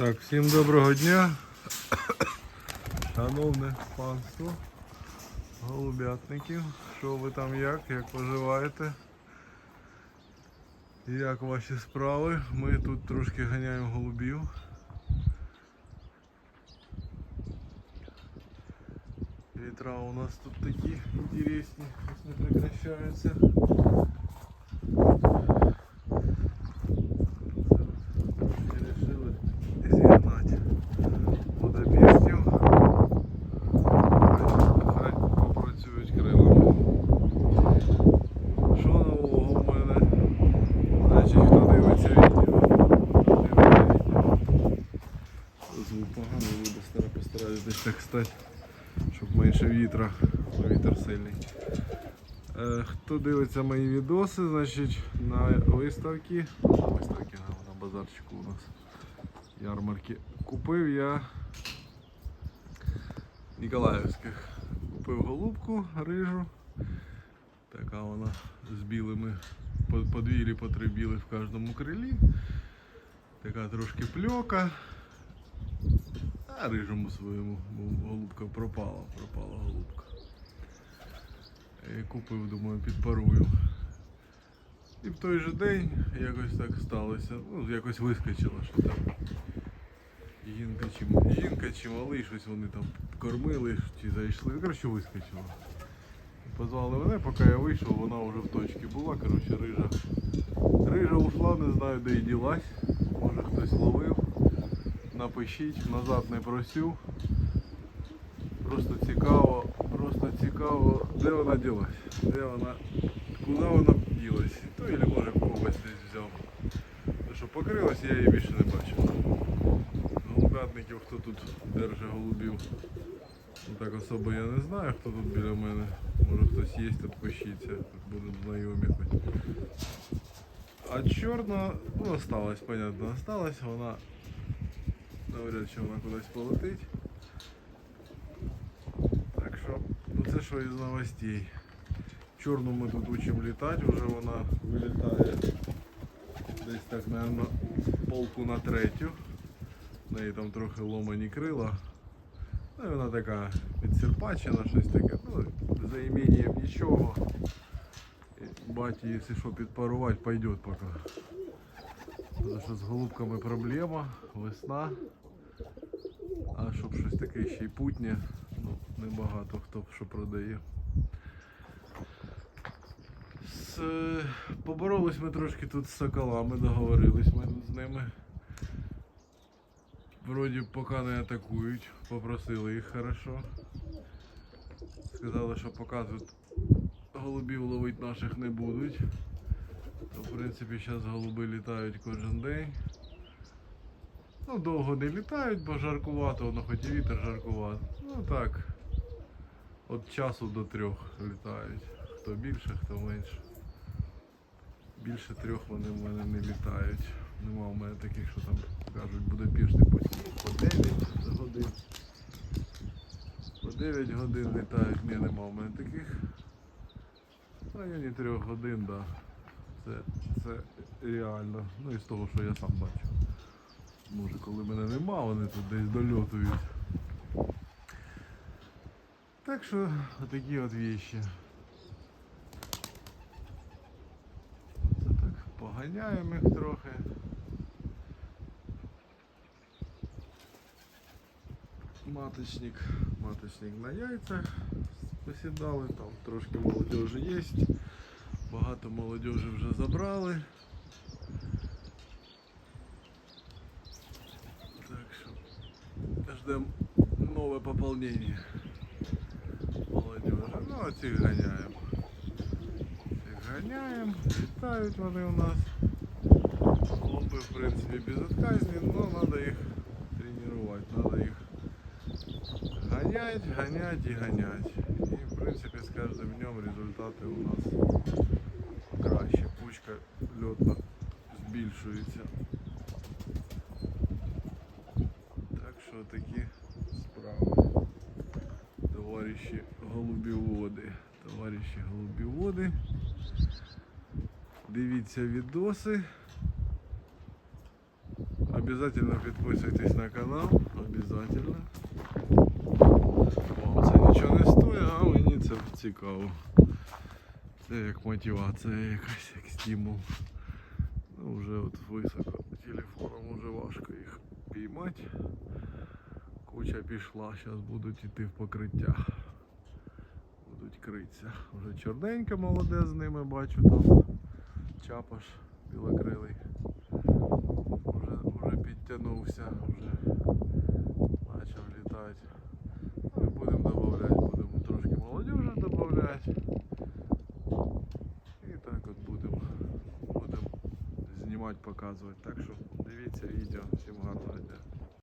Так, всім доброго дня. Шановне панство, голубятників. Що ви там як? Як поживаєте? Як ваші справи? Ми тут трошки ганяємо голубів. Вітра у нас тут такі інтересні, не прекращаються. Решили зігнати будапештів. Хай попрацюють крилами. Що нового в мене? Значить, хто дивиться відео? Дивиться відео. Звук поганий, буде стара постараюсь десь так стати, щоб менше вітра, вітер сильний. Е, Хто дивиться мої відоси, значить на виставці, на виставці на, базарчику у нас ярмарки. Купив я Ніколаївських. Купив голубку рижу. Така вона з білими, по, дві по три біли в кожному крилі. Така трошки пльока. А рижому своєму голубка пропала, пропала голубка. І купив, думаю, підпарую. І в той же день якось так сталося. Ну, якось вискочило, що там жінка чи, жінка чи малий, щось вони там кормили, чи зайшли. Коротше, вискочило. Позвали мене, поки я вийшов, вона вже в точці була, коротше, рижа. Рижа ушла, не знаю де і ділась. Може хтось ловив. Напишіть, назад не просю. Просто цікаво, просто цікаво, де вона ділась, де вона, куди вона ділась. То или може когось десь взяв. Тому що покрилась, я її більше не бачив. Голубятників, хто тут держить голубів. Ну, так особо я не знаю, хто тут біля мене. Може хтось є, тут пишіться, тут будемо знайомі хоч. А чорна, ну осталась, понятно, осталась, вона навряд чи вона кудись полетить. Так що, ну це що із новостей. Чорну ми тут учимо літати, вже вона вилітає десь так, мабуть, полку на третю. В неї там трохи ломані крила. Ну і вона така підсерпачена, щось таке. Ну, за іменієм нічого. Баті, якщо що підпарувати, пойдет поки. Тому що з голубками проблема, весна. Щоб щось таке ще й путнє, ну, небагато хто що продає. З, поборолись ми трошки тут з соколами, договорились ми з ними. Вроді поки не атакують, попросили їх хорошо. Сказали, що поки голубів ловить наших не будуть. То в принципі зараз голуби літають кожен день. Ну, довго не літають, бо жаркувато, воно хоч і вітер жаркувато. Ну так. От часу до трьох літають. Хто більше, хто менше. Більше трьох вони в мене не літають. Нема в мене таких, що там кажуть, буде пішти по, по 9 годин. По 9 годин літають, ні, нема в мене таких. В районі 3 годин, так. Да. Це, це реально. Ну і з того, що я сам бачу. Може, коли мене нема, вони тут десь дольотують. Так що такі от вещи. Це так поганяємо їх трохи. Маточник, маточник на яйцях посідали, там трошки молодежі є. Багато молодежі вже забрали. ждем нове пополнение молодежи. Ну, а цих ганяємо. Цих ганяємо, літають вони у нас. Голуби, в принципі, безотказні, але треба їх тренувати, треба їх ганять, ганять і ганять. І в принципі з кожним днем результати у нас краще. Пучка льотна збільшується. Що такі справи. Товариші голубіводи. Товариші голубіводи. Дивіться відоси. обязательно підписуйтесь на канал. Обязательно. Вам це нічого не стоїть, а мені це цікаво. Це як мотивація якась, як стимул. Ну, вже от високо телефоном вже важко їх піймати. Куча пішла, зараз будуть йти в покриття. Будуть критися. Вже чорненька молоде з ними бачу там. Чапаш білокрилий. Вже, вже підтягнувся, вже почав літати. Ми будемо додавати, будемо трошки молодежі додавати. І так от будемо будемо знімати, показувати. Так що дивіться відео. Всім гарного дня.